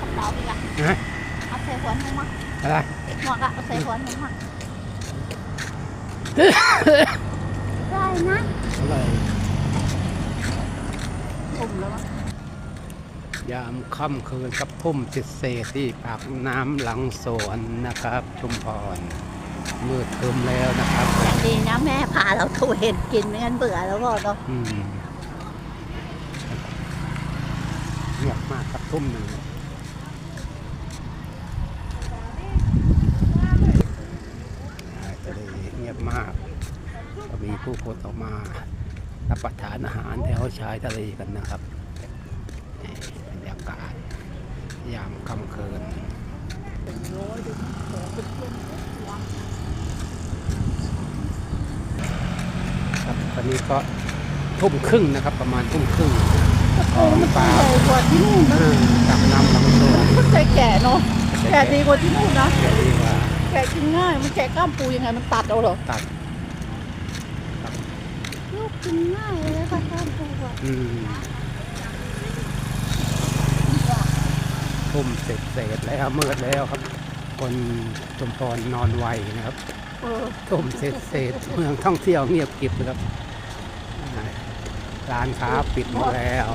กระเป๋าอีกอะฮะเอาใส่หัวหนูมาอะไรหมวกอะเอาใส่หัวหนูมาได้นะอะไรผมแล้วยามค่ำคืนกับพุ่มติดเศษที่ปากน้ำหลังสวนนะครับ ชุมพรมืดคึมแล้วนะครับดีนะแม่พาเราตะเวนกินไม่งั้นเบื่อแล้วบอกเราอืมเงียบมากครับทุ่มหนึ่งทะเลเงียบมาก ก็มีผู้คนออกมารับประทานอาหารแถวชายทะเลกันนะครับนี่บรรยากาศยามค่ำคืนครับตอนนี้ก็ทุ่มครึ่งนะครับ ประมาณทุ่มครึ่งออกปลาใหญ่กว่าที่นู่นนะจากน้ำลำสวนมันใจแก่เนาะแก่ดีกว่าที่นู่นนะแก่ดีกว่าแก่กินง่ายมันแก่กล้ามปูยังไงมันตัดเอาเหรอตัด ลูกกินง่ายเลยค่ะกล้ามปูอะอืมทุ่มเสร็จเสร็จแล้วมืดแล้วครับ คนชมพรนอนไวนะครับทุ่มเสร็จเสร็จเมืองท่องเที่ยวเงียบกริบนะครับร้านค้าปิดหมดแล้ว